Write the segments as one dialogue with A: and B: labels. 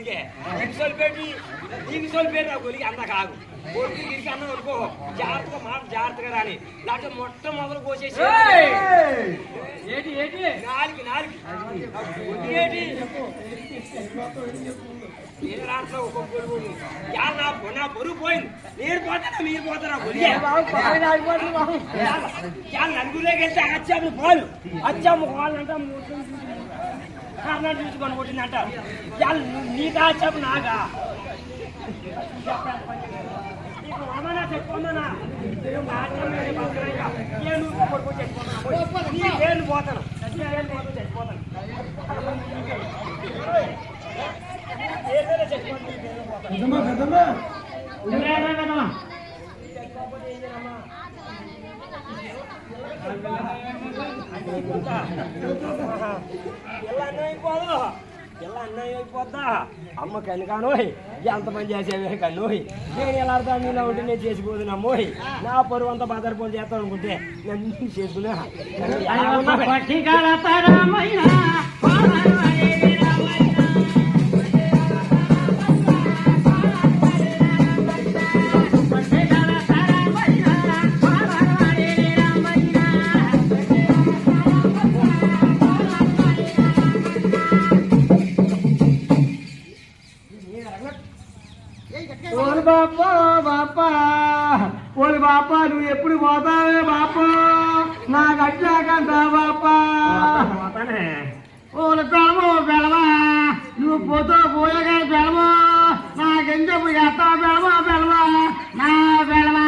A: గొలిగే నీకు సొలిపేటి నీకు సొలిపేటి నా గొలిగి అంత కాదు. కొడుకు గిరికి అన్నం అనుకో. జాగ్రత్తగా మాట జాగ్రత్తగా రాని. లేకపోతే మొట్టమొదలు కోసేసి
B: ఏంటి ఏంటి?
A: నాలుగు నాలుగు. ఏంటి? నేను రాట్లో ఒక పొరుగు యా నా నా పొరుగు పోయింది. నేను పోతానా మీరు పోతారా గొలిగే? నలుగురులోకి వెళ్తే అచ్చాము పోలు. అచ్చాము పోలు కారణాలు చూసుకొని కొట్టిందంట నీకా అచ్చాము నాగా అమ్మనా చెప్పుకోమన్నా నేను కొడుకు చెప్పుకోమన్నా పోతాను. పోతాను చెప్పుకోండి ఎలా అన్నం అయిపోదు ఎలా అన్నం అయిపోద్దా అమ్మ కనుకానోయ్ ఎంతమంది చేసేవే కన్నోయ్ నేను ఎలా అర్థం నీలో ఉంటే నేను చేసుకోదు నమ్మోయ్ నా పరువు అంతా బాధపడి చేస్తాను అనుకుంటే నన్ను చేసుకున్నా
C: ఓలు బాపా బాపా ఓలు బాపా నువ్వు ఎప్పుడు పోతావే బాపా నాకు అట్లాకంట బాపా ఓలు పెడమో పెడమా నువ్వు పోతావు పోయగా పెడమో నాకెందుకు ఎత్తావు పెడమా పెడమా నా పెడమా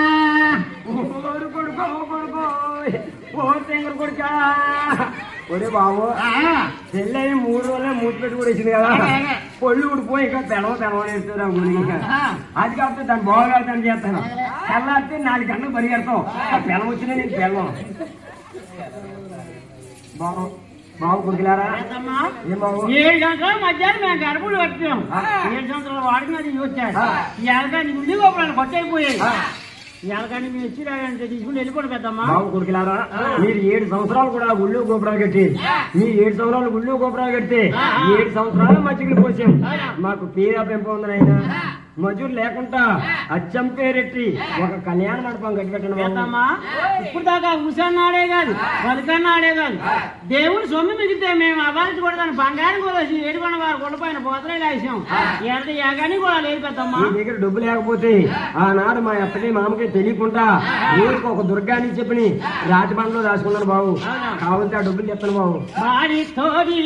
C: ఓడు కొడుకో కొడుకో ఓ తెంగరు కొడుకా ఒరే బాబు పెళ్ళి మూడు రోజులే మూతి పెట్టి కూడా ఇచ్చింది కదా. పొళ్ళు ఊడిపోయి ఇంకా తెలవ తెలవలేస్తున్నా గురించి అది కాకపోతే దాన్ని బాగా చేస్తాను. తెల్లారితే నాలుగు గంటలు పరిగెడతాం పిల్లలు వచ్చినా నేను పిల్లం బాబు బాబు బాబు?
B: ఏడు గంటల మధ్యాహ్నం మేము గడుపులు వచ్చాం.
C: ఆ.
B: ఏడు సంవత్సరాల వాడికి అది వచ్చాడు
C: ఆ.
B: ఎలకాని ఉల్లి గోపురాలు కొట్టయిపోయాయి.
C: ఆ.
B: మేము ఇచ్చి రాగంటే తీసుకుని వెళ్ళిపోండి పెద్దమ్మా.
C: బాబు కొడుకులారా మీరు ఏడు సంవత్సరాలు కూడా గుళ్ళు గోపురాలు కట్టి మీరు ఏడు సంవత్సరాలు గుళ్ళు గోపురాలు కడితే ఏడు సంవత్సరాలు మజ్జిగలు పోసాం. మాకు పేరు పెంపు ఉంది ఆయన మజూరు లేకుండా అచ్చం పేరెట్టి ఒక కళ్యాణ మండపం కట్టి పెట్టండి బాబు.
B: పెద్దమ్మా ఇప్పుడు దాకా ఉసాన్ని కాదు ఆడే కాదు. దేవుడు సొమ్ము మిగిలితే మేము అవ్వాలి కూడా బంగారం కూడా ఏడుకొండ వారు కొండపైన పోతలే లేసాం ఎంత ఏగాని కూడా లేదు పెద్దమ్మా.
C: మీ దగ్గర డబ్బు లేకపోతే ఆనాడు మా అత్తకి మామకి తెలియకుండా రోజుకు ఒక దుర్గాని చెప్పని రాతి బండలో రాసుకున్నాను బాబు. కావాలంటే ఆ డబ్బులు చెప్తాను బాబు.
B: వాడి తోడి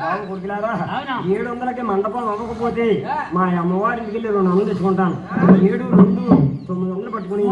C: బాబు ఏడు వందలకి మండపం అవ్వకపోతే మా అమ్మవారి ఇంటికి వెళ్ళి రెండు వందలు తెచ్చుకుంటాను. ఏడు రెండు తొమ్మిది వందలు పట్టుకుని.